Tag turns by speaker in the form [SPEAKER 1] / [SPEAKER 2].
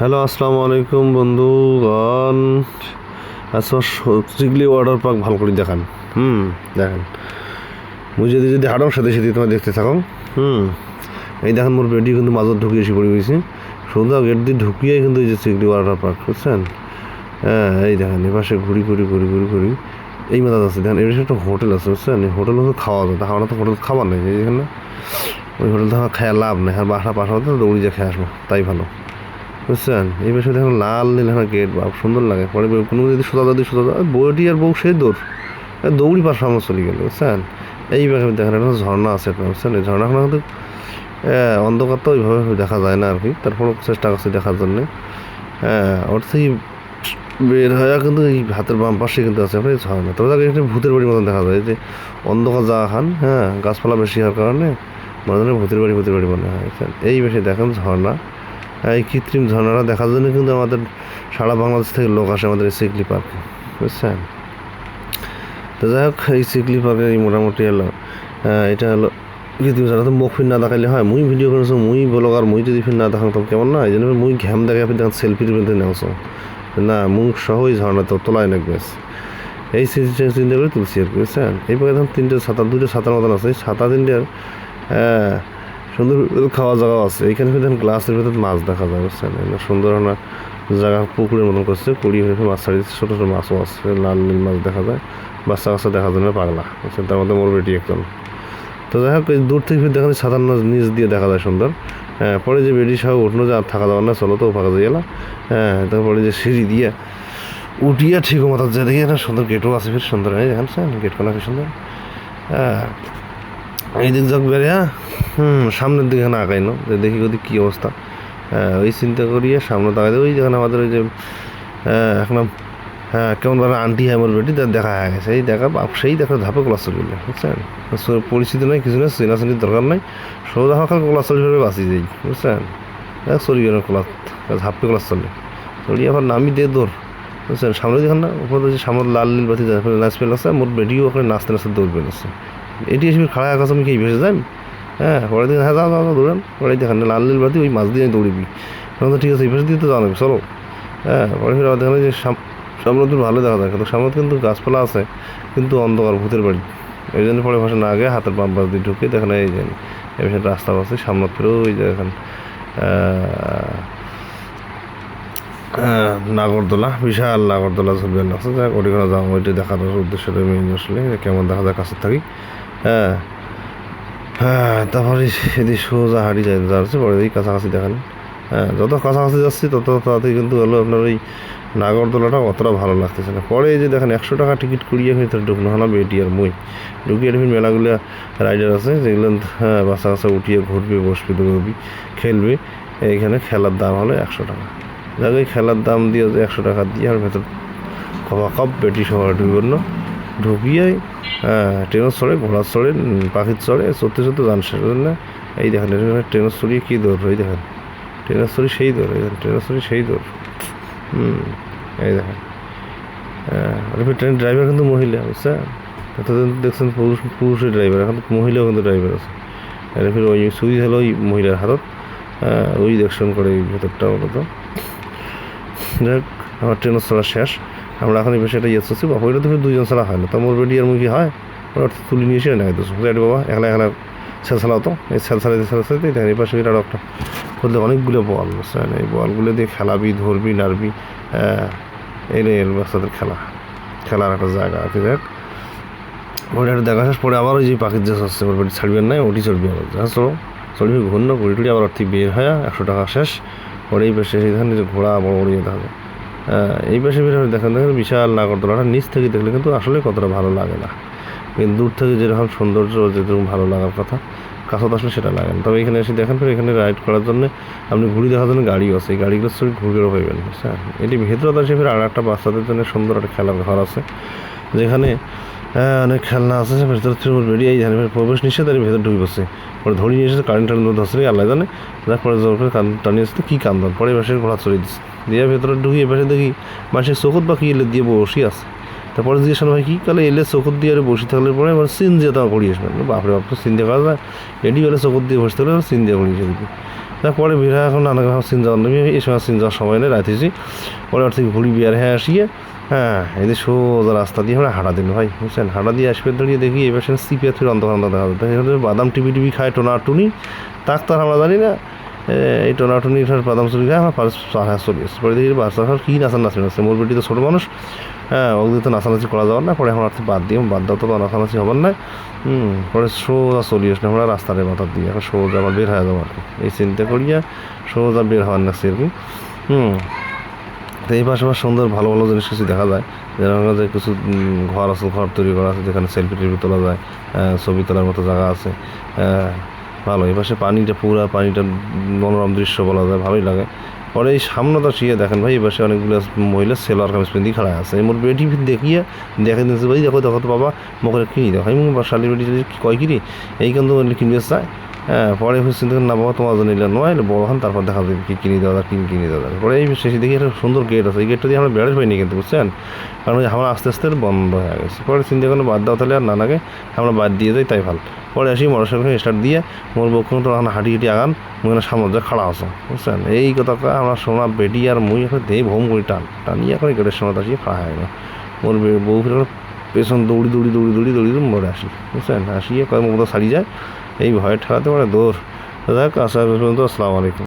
[SPEAKER 1] Hello, আসসালামু আলাইকুম বন্ধুগণ। আচ্ছা স্ট্রিকলি ওয়াটার পার্ক ভালো করে দেখান। হুম, দেখেন। মুই যদি যদি হাঁটাও সাথে সাথে তোমার দেখতে থাকো। হুম, এই দেখেন মোর বেডি কিন্তু মাজত ঢুকিয়ে এসে পড়ে গেছি। সোজা গেট দিয়ে ঢুকিয়ে কিন্তু এই যে স্ট্রিকলি ওয়াটার পার্ক বুঝছেন? হ্যাঁ এই দেখেন এপাশে ঘুরি ঘুরি ঘুরি ঘুরি ঘুরি। এই মাথা আছে। দেখেন, এর একটা হোটেল আছে, বুঝছেন? এই হোটেল হচ্ছে খাওয়া যায় তাহলে তো হোটেল খাবার নেই এখানে। ওই হোটেল তো খায় লাভ নেই। আর বাসা পাশা তো দৌড়ি যে খেয়ে আসব। তাই ভালো। বুঝছেন? এই বিষয়ে দেখুন লাল নীল হ্যাঁ গেট বা সুন্দর লাগে। পরে কোনো যদি সোজা যদি সোজা বইটি আর বউ সেই দৌড় দৌড়ি পাশে আমার চলে গেল, বুঝছেন? এই ব্যাপারে দেখেন, একটা ঝর্ণা আছে একটা বুঝছেন? এই ঝর্ণাখানা কিন্তু অন্ধকার তো ওইভাবে দেখা যায় না আর কি। তারপরও চেষ্টা করছি দেখার জন্যে। হ্যাঁ ওর থেকে বের হয়ে কিন্তু এই হাতের বাম পাশে কিন্তু আছে আপনার ঝর্ণা। তবে তাকে একটা ভূতের বাড়ির মতন দেখা যায়, যে অন্ধকার যা খান হ্যাঁ গাছপালা বেশি হওয়ার কারণে, মনে হয় ভূতের বাড়ি ভূতের বাড়ি মনে হয় এই বেশি দেখেন ঝর্ণা। এই কৃত্রিম ঝর্ণাটা দেখার জন্য কিন্তু আমাদের সারা বাংলাদেশ থেকে লোক আসে আমাদের এই সিকলি পার্কে, বুঝছেন? তো যাই হোক, এই সিকলি পার্কে এই মোটামুটি হলো এটা হলো কৃত্রিম ঝর্ণা। তো মুখ ফির না দেখাইলে হয়, মুই ভিডিও করেছ মুই ব্লগার, মুই যদি ফির না দেখাম, তো কেমন না এই জন্য মুই ঘ্যাম দেখে আপনি দেখেন সেলফির মধ্যে নেওছো না, মুখ সহ এই ঝর্ণা তো তোলায় নাকবে এই সিস্টেম চিন্তা করে তুলছি আর কি, বুঝছেন? এই পাখি ধরুন তিনটে ছাতা, দুটো ছাতার মতন আছে। এই ছাতা তিনটের হ্যাঁ সুন্দর খাওয়া জায়গাও আছে। এইখানে কিন্তু গ্লাসের ভেতর মাছ দেখা যায়, বুঝছেন? এগুলো সুন্দর একটা জায়গা পুকুরের মতন করছে, কুড়ি হয়ে মাছ ছাড়ি দিচ্ছে ছোটো ছোটো মাছও আছে, লাল নীল মাছ দেখা যায়, বাচ্চা কাচ্চা দেখার জন্য পাগলা, বুঝছেন? তার মধ্যে মোর বেটি একজন। তো যাই হোক দূর থেকে দেখা যায় সাধারণ নিচ দিয়ে দেখা যায় সুন্দর। হ্যাঁ পরে যে বেডি সহ উঠল, যে আর থাকা যাওয়ার না, চলো তো ফাঁকা দিয়ে গেলাম। হ্যাঁ তারপরে যে সিঁড়ি দিয়ে উঠিয়া ঠিক মতো যে দেখি সুন্দর গেটও আছে, বেশ সুন্দর, এই দেখেন গেট কোনা সুন্দর। হ্যাঁ এই দিক বেড়ে হ্যাঁ? হুম, সামনের দিকে না আগাইনো যে দেখি ওদিক কী অবস্থা। ওই চিন্তা করিয়ে সামনে তাকাই ওই যেখানে আমাদের ওই যে এখন হ্যাঁ কেমন ভাবে আন্টি হয় আমার বেটি, তার দেখা হয়ে গেছে। এই দেখা সেই দেখা ধাপে ক্লাস চলবে বুঝছেন? পরিচিতি নাই, কিছু না চেনাচেনির দরকার নাই। সোজা হাঁকাল ক্লাস ভেবে বাঁচি যাই বুঝছেন? চলি গেল ক্লাস, ধাপে ক্লাস চলে। চলি আবার নামি দিয়ে দৌড়, বুঝছেন? সামনে দেখেন না, উপরে সামনে লাল নীল বাতি নাচ পেল আছে, মোট বেডিও ওখানে নাচতে নাচতে দৌড় পেলেছে এটি এসে খাড়া আকাশ আমি কি ভেসে যাই হ্যাঁ পরে দিন হ্যাঁ যাও যাও যাও দৌড়ান। পরে দেখেন লাল নীল বাতি ওই মাছ দিয়ে দৌড়িবি। তখন তো ঠিক আছে এই পাশে দিয়ে তো জানাবি চলো। হ্যাঁ পরে ফিরে দেখেন যে সাম- সামনে তো ভালো দেখা যায় কিন্তু সামনে কিন্তু গাছপালা আছে কিন্তু অন্ধকার ভূতের বাড়ি। এই জন্য পরে ভাষা না আগে হাতের বাম পাশ দিয়ে ঢুকে দেখেন এই যে এই পাশে রাস্তা আছে সামনে ফিরেও ওই যে আহ, নাগরদোলা বিশাল নাগরদোলা ঝুলবে আছে। যাক ওইখানে যাও ওইটা দেখার উদ্দেশ্যটা মেইন আসলে কেমন দেখা যায় কাছে থাকি। হ্যাঁ। হ্যাঁ তারপরে এদিকে সোজা হাঁড়ি যাই, যাচ্ছে পরে এই কাছাকাছি দেখেন। হ্যাঁ যত কাছাকাছি যাচ্ছি, তত তাড়াতাড়ি কিন্তু হলো আপনার ওই নাগরদোলাটা অতটা ভালো লাগতেছে না। পরে যে দেখেন একশো টাকা টিকিট করিয়ে ভিতরে ঢুকলো হানা বেটি আর মই। ঢুকিয়ে এরকম মেলাগুলো রাইডার আছে, যেগুলো হ্যাঁ বাচ্চা কাচ্চা উঠিয়ে ঘুরবে, বসবে দৌড়বি খেলবে। এইখানে খেলার দাম হলো একশো টাকা। যাক খেলার দাম দিয়ে একশো টাকা দিয়ে আর ভেতর কপ বেটি সবার ঢুকল ঢুকিয়ে ট্রেনের চড়ে ঘোড়ার চড়ে পাখির চড়ে চড়তে চড়তে যান শেষ না। এই দেখেন ট্রেনের চড়িয়ে কী দৌড়, এই দেখেন। ট্রেনের চড়ি সেই দৌড়, এই দেখেন, ট্রেনের চড়ি সেই দৌড়। হুম, এই দেখেন। আর ট্রেনের ড্রাইভার কিন্তু মহিলা, বুঝছেন? এতদিন দেখছেন পুরুষ, পুরুষের ড্রাইভার, এখন মহিলাও কিন্তু ড্রাইভার আছে। আর ফির ওই সুইচ হলো ওই মহিলার হাতত ওই দেখশন করে এই ভেতরটা মূলত। হোক, আমার ট্রেনের চলা শেষ। আমরা এখন এই বিষয়টা ইয়ে করছি বাবা ওইটা তো দুজন ছাড়া হয় না। তো মোর বেডি আর মুখি হয় ওরা তুলি নিয়ে এসে নাই তো রেডি বাবা একলা একলা ছেল ছালাও তো এই ছেল ছালাতে ছালাতে দেখেন এই পাশে আরও একটা। করলে অনেকগুলো বল বুঝছেন এই বলগুলো দিয়ে খেলাবি ধরবি নাড়বি হ্যাঁ এই এর বাচ্চাদের খেলা। খেলার একটা জায়গা আছে দেখ। ওটা একটা দেখা শেষ পরে আবার ওই যে পাখির যে হচ্ছে ওর বেটি ছাড়বেন নাই ওটি চড়বি আবার। যা চলো। চলবি ঘূর্ণ ঘুরি টুড়ি আবার অর্থি বের হয় একশো টাকা শেষ। পরে এই পাশে যে ঘোড়া বড় বড় ইয়ে থাকে হ্যাঁ, এই পাশে বের দেখেন দেখেন বিশাল নাগরদোলাটা নিচ থেকে দেখলে কিন্তু আসলে কতটা ভালো লাগে না। কিন্তু দূর থেকে যেরকম সৌন্দর্য, যেরকম ভালো লাগার কথা, কাছে আসলে সেটা লাগে না। তবে এখানে এসে দেখেন, ফের এখানে রাইড করার জন্য আপনি ঘুরি দেখার জন্য গাড়িও আছে। এই গাড়িগুলো সব ঘুরেও পাইবেন হ্যাঁ এটি ভেতরে আসে, ফের আর একটা বাচ্চাদের জন্য সুন্দর একটা খেলার ঘর আছে। যেখানে অনেক খেলনা আছে ভেতর থেকে বেরিয়ে এই জানে প্রবেশ নিষেধ আর ভেতর ঢুকে বসে পরে ধরে নিয়ে এসে কারেন্ট টারেন্ট ধরছে নাকি আল্লাহ জানে। তারপরে জোর করে কান টানিয়ে আসতে কী কান্দন পরে এবার ঘোড়া চড়িয়ে দিচ্ছে দিয়ে ভেতরে ঢুকিয়ে এবার দেখি মানুষের চোখত বা কি এলে দিয়ে বসি আছে। তারপরে জিজ্ঞেস ভাই, কী কালে এলে চোখত দিয়ে আর বসে থাকলে পরে? এবার সিন দিয়ে তো করিয়ে আসবেন বাপরে বাপ, তো সিন দিয়ে করা যায়। এটি হলে চোখত দিয়ে বসে থাকলে সিন দিয়ে এসে দিবি তারপরে বের হয় এখন নানা রকম চিন্তা আমি এই সময় চিন্তার সময় নেই রাতেছি পরে আর থেকে ঘুরি বিয়ার হ্যাঁ আসিয়ে হ্যাঁ এদের সোজা রাস্তা দিয়ে আমরা হাঁটা দিন ভাই, বুঝছেন? হাঁটা দিয়ে আসবে দাঁড়িয়ে দেখি, এবার সেখানে সিপিয়া থেকে অন্ধকার অন্ধকার দেখা যাবে বাদাম টিপি টিপি খায় টোনা টুনি, তাক তার আমরা জানি না। এই টোনা টুনি খায় বাদাম চুরি খায় আমার পাশ হ্যাঁ চলে এসছে পরে দেখি বাচ্চা কী নাচান নাচবে নাচছে মোর বেটি তো ছোটো মানুষ। হ্যাঁ ওদের তো নাচানাচি করা যাওয়ার না পরে এখন আর বাদ দিয়ে বাদ দাও তো নাচানাচি হবার না হুম, পরে সোজা চলি আসলে আমরা রাস্তার মাথা দিয়ে, এখন সোজা আবার বের হয়ে যাব আর কি এই চিন্তা করিয়া সোজা বের হওয়ার নাচছে আর কি। হুম, তো এই পাশে আবার সুন্দর ভালো ভালো জিনিস কিছু দেখা যায়। যেরকম যে কিছু ঘর আছে, ঘর তৈরি করা আছে, যেখানে সেলফি টেলফি তোলা যায় ছবি তোলার মতো জায়গা আছে ভালো এই পাশে পানিটা পুরা পানিটা মনোরম দৃশ্য বলা যায় ভালোই লাগে। পরে এই সামনেটা শুয়ে দেখেন ভাই এই পাশে অনেকগুলো মহিলা সেলার কামিজ পিন্দি খাড়া আছে। মোর বেটি দেখিয়ে দেখে দিয়েছে ভাই দেখো দেখো তো বাবা মুখে কিনি দেখো? আমি শালি বেটি কয় কিনি এই কিন্তু কিনবে চায়? হ্যাঁ পরে চিন্তা করি, না বাবা তোমার জন্য নিলে নয় বড় হন তারপর দেখা যাবে কি কিনে দেওয়া কিনে কিনে দেওয়া পরে এই শেষে দেখি একটা সুন্দর গেট আছে এই গেটটা দিয়ে আমরা বেড়াতে পাইনি কিন্তু বুঝছেন? কারণ আমরা আস্তে আস্তে বন্ধ হয়ে গেছে। পরে চিন্তা করলে বাদ দাও তাহলে আর নানাকে আমরা বাদ দিয়ে যাই তাই ভালো। পরে আসি মোটরসাইকেল স্টার্ট দিয়ে মোর বক্ষ তো এখন হাঁটি হাঁটি আগান, মুই সামনে যা খাড়া আসো বুঝছেন? এই কথা আমার সোনা বেটি আর মুই এখন দেই ভোম করি টান টানিয়ে এখন গেটের সময় আসি, খাড়া হয়ে গেল। মোর বউ ফিরে পেছন দৌড়ি দৌড়ি দৌড়ি দৌড়ি দৌড়ি মরে আসি, বুঝছেন? আসিয়ে কয়েক মতো সারি যায়, এই ভয়ের ঠেলাতে পারে দৌড়। যাক আসসালামু আলাইকুম।